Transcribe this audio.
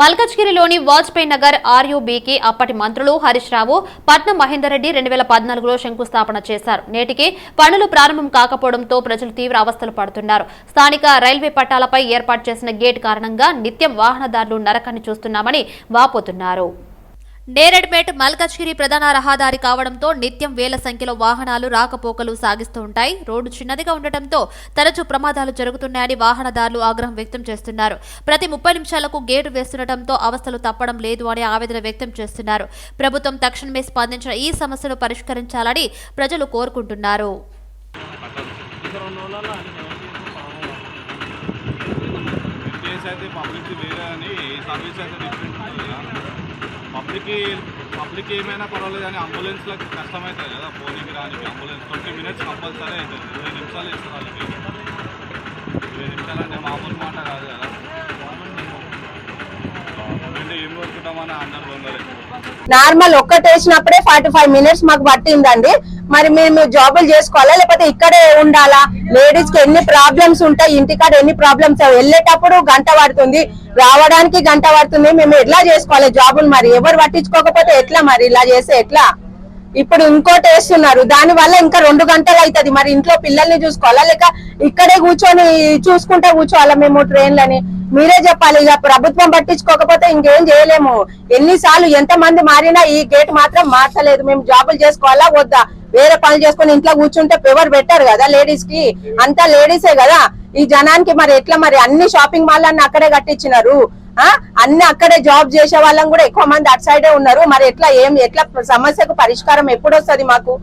మల్కజ్గిరిలోని వాజ్పేయి నగర్ ఆర్యూబీకి అప్పటి మంత్రులు హరీష్ రావు పట్నం మహేందర్ రెడ్డి రెండు వేల పద్నాలుగులో శంకుస్థాపన చేశారు. నేటికి పనులు ప్రారంభం కాకపోవడంతో ప్రజలు తీవ్ర అవస్థలు పడుతున్నారు. స్థానిక రైల్వే పట్టాలపై ఏర్పాటు చేసిన గేట్ కారణంగా నిత్యం వాహనదారులు నరకాన్ని చూస్తున్నామని వాపోతున్నారు. నేరెడ్మేట్ మల్కజ్గిరి ప్రధాన రహదారి కావడంతో నిత్యం వేల సంఖ్యలో వాహనాలు రాకపోకలు సాగిస్తూ ఉంటాయి. రోడ్డు చిన్నదిగా ఉండటంతో తరచూ ప్రమాదాలు జరుగుతున్నాయని వాహనదారులు ఆగ్రహం వ్యక్తం చేస్తున్నారు. ప్రతి ముప్పై నిమిషాలకు గేటు వేస్తుండటంతో అవస్థలు తప్పడం లేదు అని ఆవేదన వ్యక్తం చేస్తున్నారు. ప్రభుత్వం తక్షణమే స్పందించిన ఈ సమస్యను పరిష్కరించాలని ప్రజలు కోరుకుంటున్నారు. సర్వీస్ అయితే డిఫరెంట్ పబ్లిక్కి పబ్లిక్ ఏమైనా పర్వాలేదు కానీ అంబులెన్స్లకు కష్టమవుతుంది కదా పోనీకి రానికి అంబులెన్స్. ట్వంటీ మినిట్స్ కంపల్సరీ అవుతుంది. ఇరవై నిమిషాలు ఇస్తారు వాళ్ళకి. ఇరవై నిమిషాలు అంటే మామూలు మాట కాదు కదా. నార్మల్ ఒక్కటి వేసినప్పుడే ఫార్టీ ఫైవ్ మినిట్స్ మాకు పట్టిందండి. మరి మేము జాబులు చేసుకోవాలా లేకపోతే ఇక్కడే ఉండాలా? లేడీస్కి ఎన్ని ప్రాబ్లమ్స్ ఉంటాయి ఇంటికాడ ఎన్ని ప్రాబ్లమ్స్ వెళ్ళేటప్పుడు గంట పడుతుంది రావడానికి గంట పడుతుంది మేము ఎట్లా చేసుకోవాలి జాబులు మరి? ఎవరు పట్టించుకోకపోతే ఎట్లా మరి? ఇలా చేస్తే ఎట్లా? ఇప్పుడు ఇంకోటి వేస్తున్నారు దాని వల్ల ఇంకా రెండు గంటలు అవుతుంది. మరి ఇంట్లో పిల్లల్ని చూసుకోవాలా? లేక ఇక్కడే కూర్చొని చూసుకుంటే కూర్చోవాలా మేము ట్రైన్లని? మీరే చెప్పాలి ఇక ప్రభుత్వం పట్టించుకోకపోతే ఇంకేం చేయలేము. ఎన్నిసార్లు ఎంత మంది మారినా ఈ గేట్ మాత్రం మార్చలేదు. మేము జాబులు చేసుకోవాలా వద్దా? వేరే పనులు చేసుకొని ఇంట్లో కూర్చుంటే ఎవరు పెట్టారు కదా లేడీస్కి? అంతా లేడీసే కదా? ఈ జనానికి మరి ఎట్లా మరి? అన్ని షాపింగ్ మాల్ అన్ని అక్కడే కట్టించినారు. ఆ? అన్ని అక్కడే జాబ్ చేసే వాళ్ళం కూడా ఎక్కువ మంది అటు సైడే ఉన్నారు. మరి ఎట్లా ఏం ఎట్లా సమస్యకు పరిష్కారం ఎప్పుడు వస్తది మాకు?